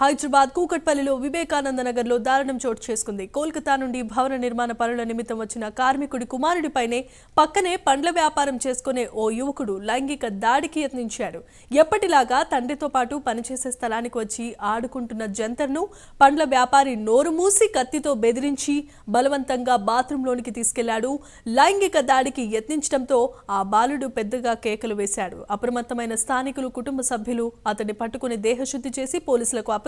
హైదరాబాద్ కూకట్పల్లిలో వివేకానంద నగర్లో దారుణం చోటు చేసుకుంది. కోల్కతా నుండి భవన నిర్మాణ పనుల నిమిత్తం వచ్చిన కార్మికుడి కుమారుడిపైనే పక్కనే పండ్ల వ్యాపారం చేసుకునే ఓ యువకుడు లైంగిక దాడికి యత్నించాడు. ఎప్పటిలాగా తండ్రితో పాటు పనిచేసే స్థలానికి వచ్చి ఆడుకుంటున్న జంతర్ను పండ్ల వ్యాపారి నోరు మూసి కత్తితో బెదిరించి బలవంతంగా బాత్రూంలోనికి తీసుకెళ్ళాడు. లైంగిక దాడికి యత్నించడంతో ఆ బాలుడు పెద్దగా కేకలు వేశాడు. అప్రమత్తమైన స్థానికులు కుటుంబ సభ్యులు అతన్ని పట్టుకుని దేహశుద్ధి చేసి పోలీసులకు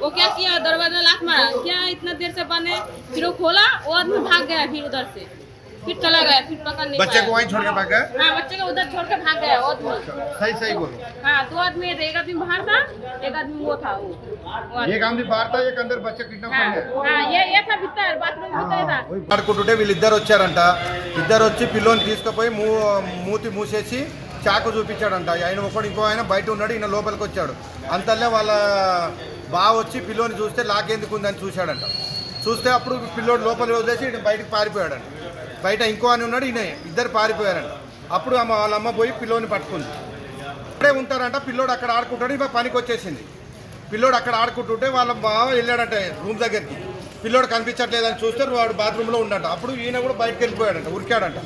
वो क्या किया दरवाजा लाख मारा क्या इतना देर से बने फिर वो खोला वो आदमी भाग गया फिर उधर से फिर चला गया फिर पकड़ नहीं बच्चे को पाया। वहीं छोड़ के भाग गए हाँ बच्चे को उधर छोड़ के भाग गया वो आदमी सही सही बोलो हाँ दो आदमी थे, एक आदमी बाहर था एक आदमी वो था वो वो आदमी। एक आदमी बाहर था एक अंदर बच्चे किडनैप हाँ कर गए हाँ, ये ये था भीतर बाथरूम भीतर था ఆడుకుంటుంటే వీళ్ళిద్దరు వచ్చారంట ఇద్దరు వచ్చి పిల్లోని తీసుకుపోయి మూ మూతి మూసేసి చాకు చూపించాడంట. ఆయన ఒకడు ఇంకో ఆయన బయట ఉన్నాడు ఈయన లోపలికి వచ్చాడు. అంతల్లే వాళ్ళ బావ వచ్చి పిల్లోని చూస్తే లాకెందుకు ఉందని చూశాడంట. చూస్తే అప్పుడు పిల్లోడు లోపలికి వదిలేసి ఈయన బయటకు పారిపోయాడంట. బయట ఇంకో అని ఉన్నాడు ఈయన ఇద్దరు పారిపోయారంట. అప్పుడు అమ్మ వాళ్ళ అమ్మ పోయి పిల్లోని పట్టుకుంది. ఇక్కడే ఉంటారంట పిల్లోడు అక్కడ ఆడుకుంటాడు ఇక పనికి వచ్చేసింది. పిల్లోడు అక్కడ ఆడుకుంటుంటే వాళ్ళ బావ వెళ్ళాడంట రూమ్ దగ్గరికి. పిల్లోడు కనిపించట్లేదని చూస్తే వాడు బాత్రూంలో ఉన్నాడు అప్పుడు ఈయన కూడా బయటకు వెళ్ళిపోయాడంట ఉరికాడంట.